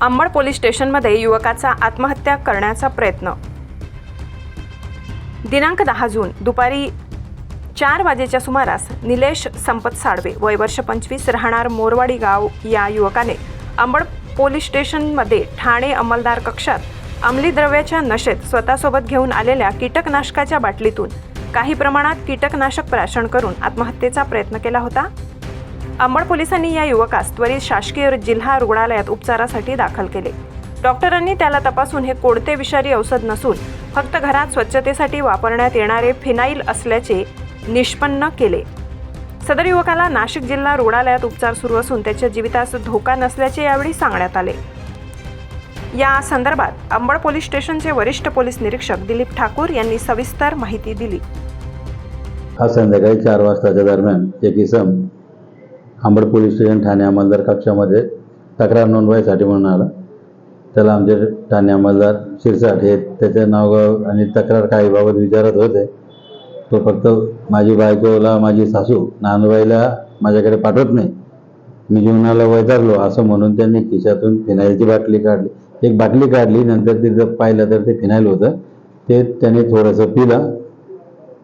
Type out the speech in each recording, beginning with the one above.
Ambad police स्टेशनमध्ये युवकाचा आत्महत्या करण्याचा प्रयत्न. दिनांक दहा जून दुपारी चार वाजेच्या सुमारास निलेश संपत साळवे वय वर्ष पंचवीस राहणार मोरवाडी गाव या युवकाने अंबड पोलीस स्टेशनमध्ये ठाणे अंमलदार कक्षात अंमली द्रव्याच्या नशेत स्वतःसोबत घेऊन आलेल्या कीटकनाशकाच्या बाटलीतून काही प्रमाणात कीटकनाशक प्राशन करून आत्महत्येचा प्रयत्न केला होता? अंबड पोलिसांनी या युवकास त्वरित शासकीय जिल्हा रुग्णालयात उपचारासाठी दाखल केले. डॉक्टरांनी त्याला तपासून हे कोणते विषारी औषध नसून फक्त घरात स्वच्छतेसाठी वापरण्यात येणारे फिनाईल असल्याचे निष्पन्न केले. सदर युवकाला नाशिक जिल्हा रुग्णालयात उपचार सुरू असून त्याच्या जीवितास धोका नसल्याचे यावेळी सांगण्यात आले. या संदर्भात अंबड पोलीस स्टेशनचे वरिष्ठ पोलीस निरीक्षक दिलीप ठाकूर यांनी सविस्तर माहिती दिली. आज संध्याकाळी चार वाजताच्या दरम्यान एक इसम अंबड पोलीस स्टेशन ठाणे अंमलदार कक्षामध्ये तक्रार नोंदवायसाठी म्हणून आला. त्याला आमचे ठाणे अंमलदार शिरसाट हे त्याचे नावगाव आणि तक्रार काही बाबत विचारत होते. तो फक्त माझी बायकोला माझी सासू नानूबाईला माझ्याकडे पाठवत नाही. मी जीवनाला वैतारलो असं म्हणून त्यांनी खिशातून फिनाईलची बाटली काढली. एक बाटली काढली नंतर तिथं पाहिलं तर ते फिनाईल होतं. ते त्याने थोडंसं पिलं.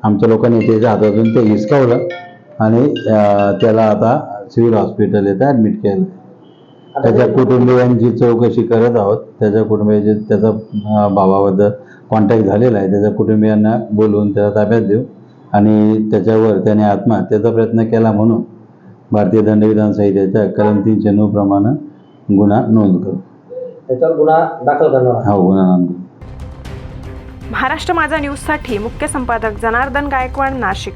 आमच्या लोकांनी त्याच्या हातातून ते हिसकावलं आणि त्याला आता सिव्हिल हॉस्पिटल येतं ॲडमिट केलं. त्याच्या कुटुंबियांची चौकशी करत आहोत. त्याच्या कुटुंबियाचे त्याचा भावाबद्दल कॉन्टॅक्ट झालेला आहे. त्याच्या कुटुंबियांना बोलवून त्याला ताब्यात देऊ. आणि त्याच्यावर त्याने आत्महत्येचा प्रयत्न केला म्हणून भारतीय दंडविधान संहितेच्या कलम तीनशे नऊ प्रमाणे गुन्हा नोंद करू. त्याच्यावर गुन्हा दाखल करणार. हा गुन्हा महाराष्ट्र माझा न्यूजसाठी मुख्य संपादक जनार्दन गायकवाड नाशिक